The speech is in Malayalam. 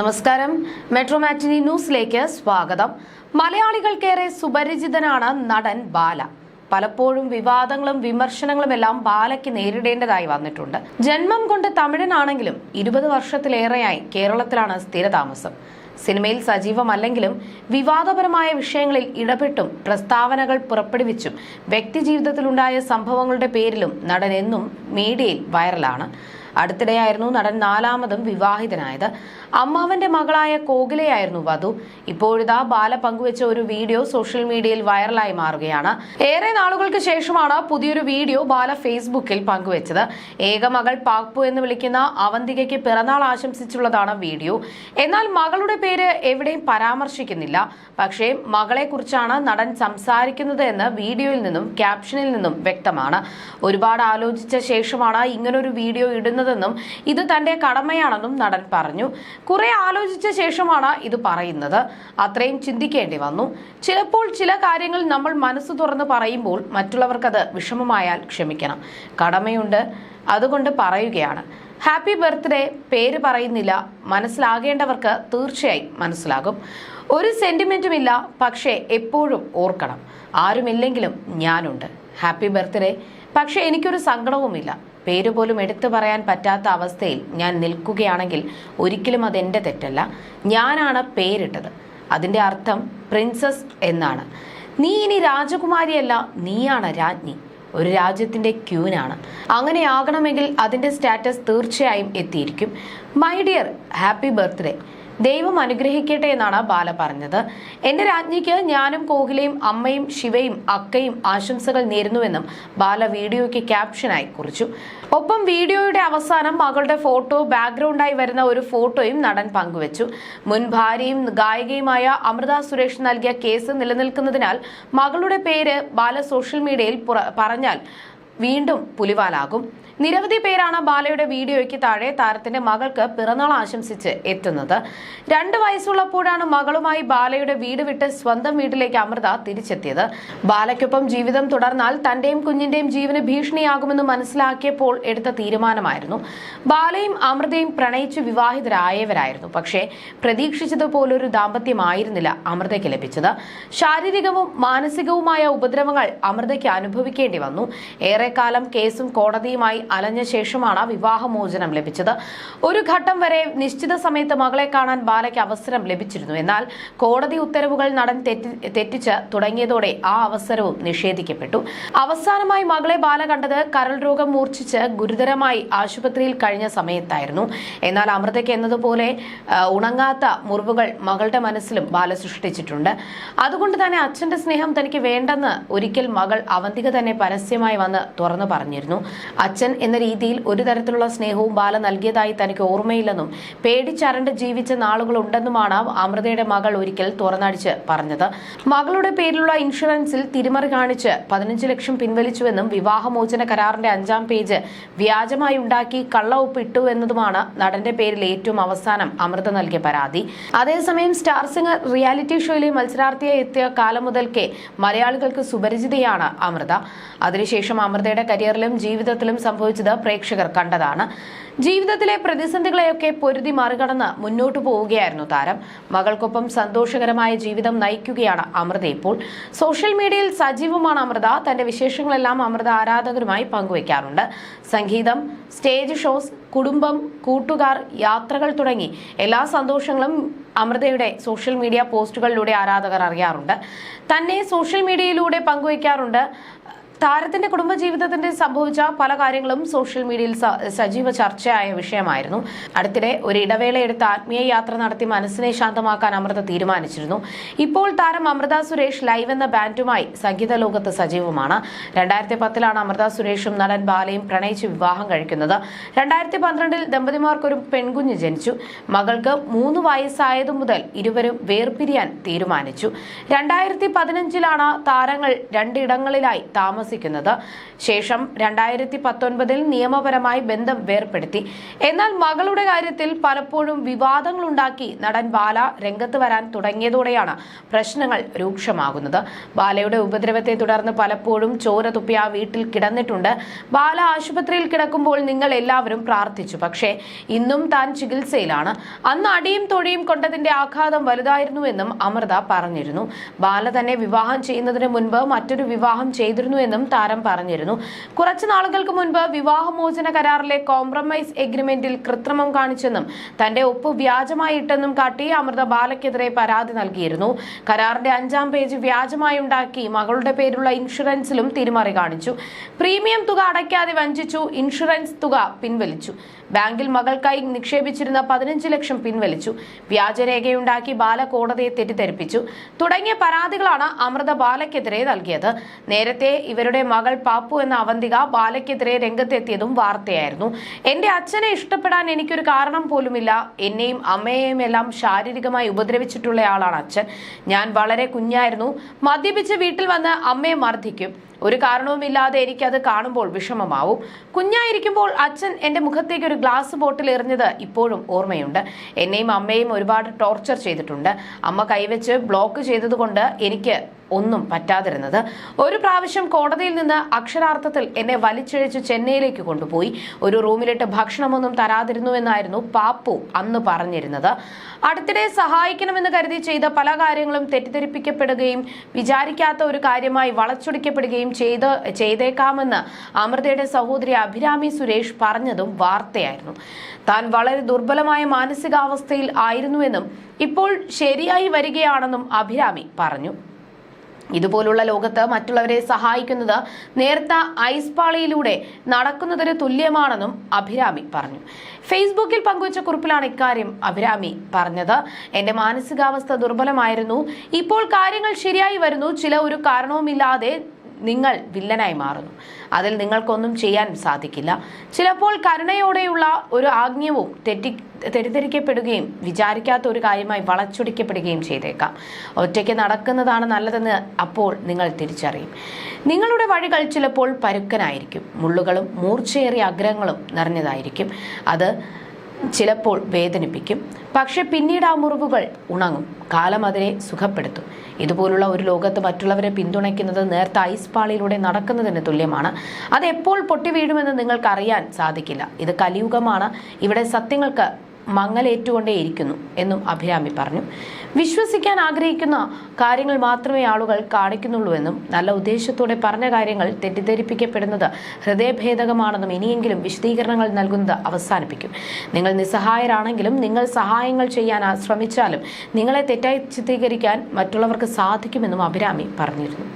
നമസ്കാരം. മെട്രോ മാറ്റിനി ന്യൂസിലേക്ക് സ്വാഗതം. മലയാളികൾക്കേറെ സുപരിചിതനാണ് നടൻ ബാല. പലപ്പോഴും വിവാദങ്ങളും വിമർശനങ്ങളും എല്ലാം ബാലയ്ക്ക് നേരിടേണ്ടതായി വന്നിട്ടുണ്ട്. ജന്മം കൊണ്ട് തമിഴനാണെങ്കിലും ഇരുപത് വർഷത്തിലേറെയായി കേരളത്തിലാണ് സ്ഥിരതാമസം. സിനിമയിൽ സജീവമല്ലെങ്കിലും വിവാദപരമായ വിഷയങ്ങളിൽ ഇടപെട്ടും പ്രസ്താവനകൾ പുറപ്പെടുവിച്ചും വ്യക്തിജീവിതത്തിലുണ്ടായ സംഭവങ്ങളുടെ പേരിലും നടൻ എന്നും മീഡിയയിൽ വൈറലാണ്. അടുത്തിടെയായിരുന്നു നടൻ നാലാമതും വിവാഹിതനായത്. അമ്മാവന്റെ മകളായ കോകിലയായിരുന്നു വധു. ഇപ്പോഴിതാ ബാല പങ്കുവെച്ച ഒരു വീഡിയോ സോഷ്യൽ മീഡിയയിൽ വൈറലായി മാറുകയാണ്. ഏറെ നാളുകൾക്ക് ശേഷമാണ് പുതിയൊരു വീഡിയോ ബാല ഫേസ്ബുക്കിൽ പങ്കുവച്ചത്. ഏക മകൾ പാക്പു എന്ന് വിളിക്കുന്ന അവന്തികയ്ക്ക് പിറന്നാൾ ആശംസിച്ചുള്ളതാണ് വീഡിയോ. എന്നാൽ മകളുടെ പേര് എവിടെയും പരാമർശിക്കുന്നില്ല. പക്ഷേ മകളെക്കുറിച്ചാണ് നടൻ സംസാരിക്കുന്നത് എന്ന് വീഡിയോയിൽ നിന്നും ക്യാപ്ഷനിൽ നിന്നും വ്യക്തമാണ്. ഒരുപാട് ആലോചിച്ച ശേഷമാണ് ഇങ്ങനൊരു വീഡിയോ ഇടുന്നതെന്നും ഇത് തന്റെ കടമയാണെന്നും നടൻ പറഞ്ഞു. കുറെ ആലോചിച്ച ശേഷമാണ് ഇത് പറയുന്നത്. അത്രയും ചിന്തിക്കേണ്ടി വന്നു. ചിലപ്പോൾ ചില കാര്യങ്ങൾ നമ്മൾ മനസ്സ് തുറന്ന് പറയുമ്പോൾ മറ്റുള്ളവർക്കത് വിഷമമായാൽ ക്ഷമിക്കണം. കടമയുണ്ട്. അതുകൊണ്ട് പറയുകയാണ്. ഹാപ്പി ബർത്ത്ഡേ പേര് പറയുന്നില്ല. മനസ്സിലാകേണ്ടവർക്ക് തീർച്ചയായും മനസ്സിലാകും. ഒരു സെന്റിമെന്റുമില്ല. പക്ഷേ എപ്പോഴും ഓർക്കണം. ആരുമില്ലെങ്കിലും ഞാനുണ്ട്. Happy birthday. പക്ഷേ എനിക്കൊരു സങ്കടവുമില്ല. പേര് പോലും എടുത്തു പറയാൻ പറ്റാത്ത അവസ്ഥയിൽ ഞാൻ നിൽക്കുകയാണെങ്കിൽ ഒരിക്കലും അതെന്റെ തെറ്റല്ല. ഞാനാണ് പേരിട്ടത്. അതിന്റെ അർത്ഥം പ്രിൻസസ് എന്നാണ്. നീ ഇനി രാജകുമാരിയല്ല നീയാണ് രാജ്ഞി. ഒരു രാജ്യത്തിന്റെ ക്യൂനാണ്. അങ്ങനെയാകണമെങ്കിൽ അതിന്റെ സ്റ്റാറ്റസ് തീർച്ചയായും എത്തിയിരിക്കും. മൈ ഡിയർ ഹാപ്പി ബർത്ത്ഡേ ദൈവം അനുഗ്രഹിക്കട്ടെ എന്നാണ് ബാല പറഞ്ഞത്. എന്റെ രാജ്ഞിക്ക് ഞാനും കോഹ്ലിയും അമ്മയും ശിവയും അക്കയും ആശംസകൾ നേരുന്നുവെന്നും ബാല വീഡിയോയ്ക്ക് ക്യാപ്ഷനായി കുറിച്ചു. ഒപ്പം വീഡിയോയുടെ അവസാനം മകളുടെ ഫോട്ടോ ബാക്ക്ഗ്രൗണ്ടായി വരുന്ന ഒരു ഫോട്ടോയും നടൻ പങ്കുവച്ചു. മുൻ ഭാര്യയും ഗായികയുമായ അമൃത സുരേഷ് നൽകിയ കേസ് നിലനിൽക്കുന്നതിനാൽ മകളുടെ പേര് ബാല സോഷ്യൽ മീഡിയയിൽ പറഞ്ഞാൽ വീണ്ടും പുലിവാലാകും. നിരവധി പേരാണ് ബാലയുടെ വീഡിയോയ്ക്ക് താഴെ താരത്തിന്റെ മകൾക്ക് പിറന്നാൾ ആശംസിച്ച് എത്തുന്നത്. രണ്ട് വയസ്സുള്ളപ്പോഴാണ് മകളുമായി ബാലയുടെ വീട് വിട്ട് സ്വന്തം വീട്ടിലേക്ക് അമൃത തിരിച്ചെത്തിയത്. ബാലയ്ക്കൊപ്പം ജീവിതം തുടർന്നാൽ തന്റെയും കുഞ്ഞിന്റെയും ജീവന് ഭീഷണിയാകുമെന്ന് മനസ്സിലാക്കിയപ്പോൾ എടുത്ത തീരുമാനമായിരുന്നു. ബാലയും അമൃതയും പ്രണയിച്ച് വിവാഹിതരായവരായിരുന്നു. പക്ഷേ പ്രതീക്ഷിച്ചതുപോലൊരു ദാമ്പത്യമായിരുന്നില്ല അമൃതയ്ക്ക് ലഭിച്ചത്. ശാരീരികവും മാനസികവുമായ ഉപദ്രവങ്ങൾ അമൃതയ്ക്ക് അനുഭവിക്കേണ്ടി വന്നു. ഏറെക്കാലം കേസും കോടതിയുമായി അലഞ്ഞ ശേഷമാണ് വിവാഹമോചനം ലഭിച്ചത്. ഒരു ഘട്ടം വരെ നിശ്ചിത സമയത്ത് മകളെ കാണാൻ ബാലയ്ക്ക് അവസരം ലഭിച്ചിരുന്നു. എന്നാൽ കോടതി ഉത്തരവുകൾ നടൻ തെറ്റിച്ച് തുടങ്ങിയതോടെ ആ അവസരവും നിഷേധിക്കപ്പെട്ടു. അവസാനമായി മകളെ ബാല കണ്ടത് കരൾ രോഗം മൂർച്ഛിച്ച് ഗുരുതരമായി ആശുപത്രിയിൽ കഴിഞ്ഞ സമയത്തായിരുന്നു. എന്നാൽ അമൃതയ്ക്ക് എന്നതുപോലെ ഉണങ്ങാത്ത മുറിവുകൾ മകളുടെ മനസ്സിലും ബാല സൃഷ്ടിച്ചിട്ടുണ്ട്. അതുകൊണ്ട് തന്നെ അച്ഛന്റെ സ്നേഹം തനിക്ക് വേണ്ടെന്ന് ഒരിക്കൽ മകൾ അവന്തിക തന്നെ പരസ്യമായി വന്ന് തുറന്നു പറഞ്ഞിരുന്നു. അച്ഛൻ എന്ന രീതിയിൽ ഒരു തരത്തിലുള്ള സ്നേഹവും ബാല നൽകിയതായി തനിക്ക് ഓർമ്മയില്ലെന്നും പേടിച്ചരണ്ട് ജീവിച്ച നാളുകളുണ്ടെന്നുമാണ് അമൃതയുടെ മകൾ ഒരിക്കൽ തുറന്നടിച്ച് പറഞ്ഞത്. മകളുടെ പേരിലുള്ള ഇൻഷുറൻസിൽ തിരിമറി കാണിച്ച് പതിനഞ്ച് ലക്ഷം പിൻവലിച്ചുവെന്നും വിവാഹമോചന കരാറിന്റെ അഞ്ചാം പേജ് വ്യാജമായി ഉണ്ടാക്കി കള്ള ഒപ്പിട്ടു എന്നതുമാണ് നടന്റെ പേരിൽ ഏറ്റവും അവസാനം അമൃത നൽകിയ പരാതി. അതേസമയം സ്റ്റാർ സിംഗർ റിയാലിറ്റി ഷോയിലെ മത്സരാർത്ഥിയായി എത്തിയ കാലം മുതൽക്കേ മലയാളികൾക്ക് സുപരിചിതയാണ് അമൃത. അതിനുശേഷം അമൃതയുടെ കരിയറിലും ജീവിതത്തിലും സംഭവിച്ചത് പ്രേക്ഷകർ കണ്ടതാണ്. ജീവിതത്തിലെ പ്രതിസന്ധികളെയൊക്കെ പൊരുതി മറികടന്ന് മുന്നോട്ടു പോവുകയായിരുന്നു താരം. മകൾക്കൊപ്പം സന്തോഷകരമായ ജീവിതം നയിക്കുകയാണ് അമൃത ഇപ്പോൾ. സോഷ്യൽ മീഡിയയിൽ സജീവമാണ് അമൃത. തന്റെ വിശേഷങ്ങളെല്ലാം അമൃത ആരാധകരുമായി പങ്കുവയ്ക്കാറുണ്ട് സംഗീതം സ്റ്റേജ് ഷോസ് കുടുംബം കൂട്ടുകാർ യാത്രകൾ തുടങ്ങി എല്ലാ സന്തോഷങ്ങളും അമൃതയുടെ സോഷ്യൽ മീഡിയ പോസ്റ്റുകളിലൂടെ ആരാധകർ അറിയാറുണ്ട്. തന്നെ സോഷ്യൽ മീഡിയയിലൂടെ പങ്കുവയ്ക്കാറുണ്ട് താരത്തിന്റെ കുടുംബജീവിതത്തിന്റെ സംഭവിച്ച പല കാര്യങ്ങളും സോഷ്യൽ മീഡിയയിൽ സജീവ ചർച്ചയായ വിഷയമായിരുന്നു. അടുത്തിടെ ഒരു ഇടവേള എടുത്ത് ആത്മീയ യാത്ര നടത്തി മനസ്സിനെ ശാന്തമാക്കാൻ അമൃത തീരുമാനിച്ചിരുന്നു. ഇപ്പോൾ താരം അമൃത സുരേഷ് ലൈവ് എന്ന ബാൻഡുമായി സംഗീത ലോകത്ത് സജീവമാണ്. രണ്ടായിരത്തി പത്തിലാണ് അമൃത സുരേഷും നടൻ ബാലയും പ്രണയിച്ച് വിവാഹം കഴിക്കുന്നത്. രണ്ടായിരത്തി പന്ത്രണ്ടിൽ ദമ്പതിമാർക്കൊരു പെൺകുഞ്ഞ് ജനിച്ചു. മകൾക്ക് മൂന്ന് വയസ്സായതു മുതൽ ഇരുവരും വേർപിരിയാൻ തീരുമാനിച്ചു. രണ്ടായിരത്തി പതിനഞ്ചിലാണ് താരങ്ങൾ രണ്ടിടങ്ങളിലായി താമസം താമസിക്കുന്നത് ശേഷം രണ്ടായിരത്തി പത്തൊൻപതിൽ നിയമപരമായി ബന്ധം വേർപ്പെടുത്തി. എന്നാൽ മകളുടെ കാര്യത്തിൽ പലപ്പോഴും വിവാദങ്ങളുണ്ടാക്കി നടൻ ബാല രംഗത്ത് വരാൻ തുടങ്ങിയതോടെയാണ് പ്രശ്നങ്ങൾ രൂക്ഷമാകുന്നത്. ബാലയുടെ ഉപദ്രവത്തെ തുടർന്ന് പലപ്പോഴും ചോര തുപ്പിയ ആ വീട്ടിൽ കിടന്നിട്ടുണ്ട്. ബാല ആശുപത്രിയിൽ കിടക്കുമ്പോൾ നിങ്ങൾ എല്ലാവരും പ്രാർത്ഥിച്ചു. പക്ഷേ ഇന്നും താൻ ചികിത്സയിലാണ്. അന്ന് അടിയും തൊഴിയും കൊണ്ടതിന്റെ ആഘാതം വലുതായിരുന്നുവെന്നും അമൃത പറഞ്ഞിരുന്നു. ബാല തന്നെ വിവാഹം ചെയ്യുന്നതിന് മുൻപ് മറ്റൊരു വിവാഹം ചെയ്തിരുന്നുവെന്നും താരം പറഞ്ഞിരുന്നു. കുറച്ചു നാളുകൾക്ക് മുൻപ് വിവാഹമോചന കരാറിലെ കോംപ്രമൈസ് എഗ്രിമെന്റിൽ കൃത്രിമം കാണിച്ചെന്നും തന്റെ ഒപ്പ് വ്യാജമായിട്ടെന്നും കാട്ടി അമൃത ബാലയ്ക്കെതിരെ പരാതി നൽകിയിരുന്നു. കരാറിന്റെ അഞ്ചാം പേജ് വ്യാജമായി ഉണ്ടാക്കി മകളുടെ പേരുള്ള ഇൻഷുറൻസിലും തിരിമറി കാണിച്ചു. പ്രീമിയം തുക അടയ്ക്കാതെ വഞ്ചിച്ചു ഇൻഷുറൻസ് തുക പിൻവലിച്ചു. ബാങ്കിൽ മകൾക്കായി നിക്ഷേപിച്ചിരുന്ന പതിനഞ്ച് ലക്ഷം പിൻവലിച്ചു. വ്യാജരേഖയുണ്ടാക്കി ബാല കോടതിയെ തെറ്റിദ്ധരിപ്പിച്ചു. തുടങ്ങിയ പരാതികളാണ് അമൃത ബാലയ്ക്കെതിരെ നൽകിയത്. നേരത്തെ ഇവരുടെ മകൾ പാപ്പു എന്ന അവന്തിക ബാലയ്ക്കെതിരെ രംഗത്തെത്തിയതും വാർത്തയായിരുന്നു. എന്റെ അച്ഛനെ ഇഷ്ടപ്പെടാൻ എനിക്കൊരു കാരണം പോലുമില്ല. എന്നെയും അമ്മയെയും എല്ലാം ശാരീരികമായി ഉപദ്രവിച്ചിട്ടുള്ളയാളാണ് അച്ഛൻ. ഞാൻ വളരെ കുഞ്ഞായിരുന്നു. മദ്യപിച്ച് വീട്ടിൽ വന്ന് അമ്മയെ മർദ്ദിക്കും. ഒരു കാരണവുമില്ലാതെ എനിക്കത് കാണുമ്പോൾ വിഷമമാവും. കുഞ്ഞായിരിക്കുമ്പോൾ അച്ഛൻ എന്റെ മുഖത്തേക്ക് ഒരു ഗ്ലാസ് ബോട്ടിൽ എറിഞ്ഞത് ഇപ്പോഴും ഓർമ്മയുണ്ട്. എന്നെയും അമ്മയും ഒരുപാട് ടോർച്ചർ ചെയ്തിട്ടുണ്ട്. അമ്മ കൈവച്ച് ബ്ലോക്ക് ചെയ്തതുകൊണ്ട് എനിക്ക് ഒന്നും പറ്റാതിരുന്നത്. ഒരു പ്രാവശ്യം കോടതിയിൽ നിന്ന് അക്ഷരാർത്ഥത്തിൽ എന്നെ വലിച്ചിഴച്ച് ചെന്നൈയിലേക്ക് കൊണ്ടുപോയി. ഒരു റൂമിലിട്ട് ഭക്ഷണമൊന്നും തരാതിരുന്നു എന്നായിരുന്നു പാപ്പു അന്ന് പറഞ്ഞിരുന്നത്. അടുത്തിടെ സഹായിക്കണമെന്ന് കരുതി ചെയ്ത പല കാര്യങ്ങളും തെറ്റിദ്ധരിപ്പിക്കപ്പെടുകയും വിചാരിക്കാത്ത ഒരു കാര്യമായി വളച്ചൊടിക്കപ്പെടുകയും ചെയ്ത് ചെയ്തേക്കാമെന്ന് അമൃതയുടെ സഹോദരി അഭിരാമി സുരേഷ് പറഞ്ഞതും വാർത്തയായിരുന്നു. താൻ വളരെ ദുർബലമായ മാനസികാവസ്ഥയിൽ ആയിരുന്നുവെന്നും ഇപ്പോൾ ശരിയായി വരികയാണെന്നും അഭിരാമി പറഞ്ഞു. ഇതുപോലുള്ള ലോകത്ത് മറ്റുള്ളവരെ സഹായിക്കുന്നത് നേർത്ത ഐസ് പാളിയിലൂടെ നടക്കുന്നതിന് തുല്യമാണെന്നും അഭിരാമി പറഞ്ഞു. ഫേസ്ബുക്കിൽ പങ്കുവച്ച കുറിപ്പിലാണ് ഇക്കാര്യം അഭിരാമി പറഞ്ഞത്. എന്റെ മാനസികാവസ്ഥ ദുർബലമായിരുന്നു. ഇപ്പോൾ കാര്യങ്ങൾ ശരിയായി വരുന്നു. ചില ഒരു കാരണവുമില്ലാതെ നിങ്ങൾ വില്ലനായി മാറുന്നു. അതിൽ നിങ്ങൾക്കൊന്നും ചെയ്യാൻ സാധിക്കില്ല. ചിലപ്പോൾ കരുണയോടെയുള്ള ഒരു ആജ്ഞവും തെറ്റി തെറ്റിദ്ധരിക്കപ്പെടുകയും വിചാരിക്കാത്ത ഒരു കാര്യമായി വളച്ചൊടിക്കപ്പെടുകയും ചെയ്തേക്കാം. ഒറ്റയ്ക്ക് നടക്കുന്നതാണ് നല്ലതെന്ന് അപ്പോൾ നിങ്ങൾ തിരിച്ചറിയും. നിങ്ങളുടെ വഴികൾ ചിലപ്പോൾ പരുക്കനായിരിക്കും. മുള്ളുകളും മൂർച്ചയേറിയ അഗ്രഹങ്ങളും നിറഞ്ഞതായിരിക്കും. അത് ചിലപ്പോൾ വേദനിപ്പിക്കും. പക്ഷെ പിന്നീട് ആ മുറിവുകൾ ഉണങ്ങും. കാലം അതിനെ സുഖപ്പെടുത്തും. ഇതുപോലുള്ള ഒരു ലോകത്ത് മറ്റുള്ളവരെ പിന്തുണയ്ക്കുന്നത് നേർത്ത ഐസ് പാളിയിലൂടെ നടക്കുന്നതിന് തുല്യമാണ്. അത് എപ്പോൾ പൊട്ടി വീഴുമെന്ന് നിങ്ങൾക്ക് അറിയാൻ സാധിക്കില്ല. ഇത് കലിയുഗമാണ്. ഇവിടെ സത്യങ്ങൾക്ക് മങ്ങലേറ്റുകൊണ്ടേയിരിക്കുന്നു എന്നും അഭിരാമി പറഞ്ഞു. വിശ്വസിക്കാൻ ആഗ്രഹിക്കുന്ന കാര്യങ്ങൾ മാത്രമേ ആളുകൾ കാണിക്കുന്നുള്ളൂവെന്നും നല്ല ഉദ്ദേശത്തോടെ പറഞ്ഞ കാര്യങ്ങൾ തെറ്റിദ്ധരിപ്പിക്കപ്പെടുന്നത് ഹൃദയഭേദകമാണെന്നും ഇനിയെങ്കിലും വിശദീകരണങ്ങൾ നൽകുന്നത് അവസാനിപ്പിക്കും. നിങ്ങൾ നിസ്സഹായരാണെങ്കിലും നിങ്ങൾ സഹായങ്ങൾ ചെയ്യാൻ ശ്രമിച്ചാലും നിങ്ങളെ തെറ്റായി ചിത്രീകരിക്കാൻ മറ്റുള്ളവർക്ക് സാധിക്കുമെന്നും അഭിരാമി പറഞ്ഞിരുന്നു.